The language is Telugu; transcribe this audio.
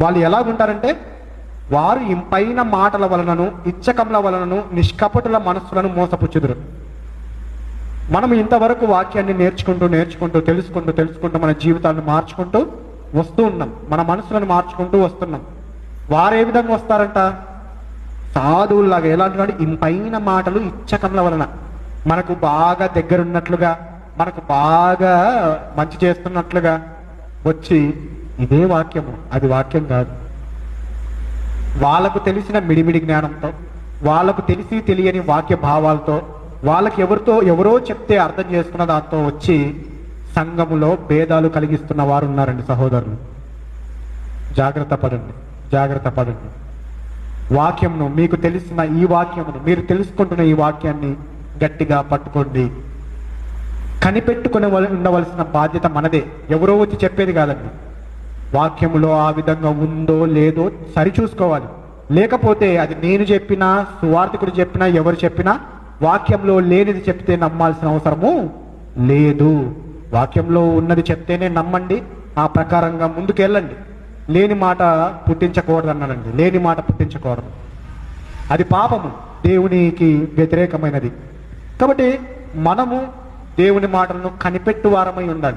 వాళ్ళు ఎలా ఉంటారంటే వారు ఇంపైన మాటల వలనను ఇచ్చకముల వలనను నిష్కపటుల మనస్సులను మోసపుచ్చుదురు. మనం ఇంతవరకు వాక్యాన్ని నేర్చుకుంటూ నేర్చుకుంటూ తెలుసుకుంటూ తెలుసుకుంటూ మన జీవితాన్ని మార్చుకుంటూ వస్తూ ఉన్నాం. మన మనసులను మార్చుకుంటూ వస్తున్నాం. వారు ఏ విధంగా వస్తారంట? సాధువుల్లాగా. ఎలాంటి అంటున్నాడు ఇంపైన మాటలు ఇచ్చకముల వలన. మనకు బాగా దగ్గరున్నట్లుగా మనకు బాగా మంచి చేస్తున్నట్లుగా వచ్చి ఇదే వాక్యము. అది వాక్యం కాదు. వాళ్ళకు తెలిసిన మిడిమిడి జ్ఞానంతో వాళ్ళకు తెలిసి తెలియని వాక్య భావాలతో వాళ్ళకి ఎవరితో ఎవరో చెప్తే అర్థం చేసుకున్న దాంతో వచ్చి సంఘములో భేదాలు కలిగిస్తున్న వారు ఉన్నారండి సహోదరులు. జాగ్రత్త పడండి. జాగ్రత్త పడండి. వాక్యంను మీకు తెలిసిన ఈ వాక్యమును మీరు తెలుసుకుంటున్న ఈ వాక్యాన్ని గట్టిగా పట్టుకోండి. కనిపెట్టుకుని ఉండవలసిన బాధ్యత మనదే. ఎవరో వచ్చి చెప్పేది కాదండి. వాక్యములో ఆ విధంగా ఉందో లేదో సరిచూసుకోవాలి. లేకపోతే అది నేను చెప్పినా సువార్థికుడు చెప్పినా ఎవరు చెప్పినా వాక్యంలో లేనిది చెప్తే నమ్మాల్సిన అవసరము లేదు. వాక్యంలో ఉన్నది చెప్తేనే నమ్మండి. ఆ ప్రకారంగా ముందుకెళ్ళండి. లేని మాట పుట్టించకూడదు అన్నాడండి లేని మాట పుట్టించకూడదు. అది పాపము. దేవునికి వ్యతిరేకమైనది. కాబట్టి మనము దేవుని మాటలను కనిపెట్టు వారమై ఉండాలి.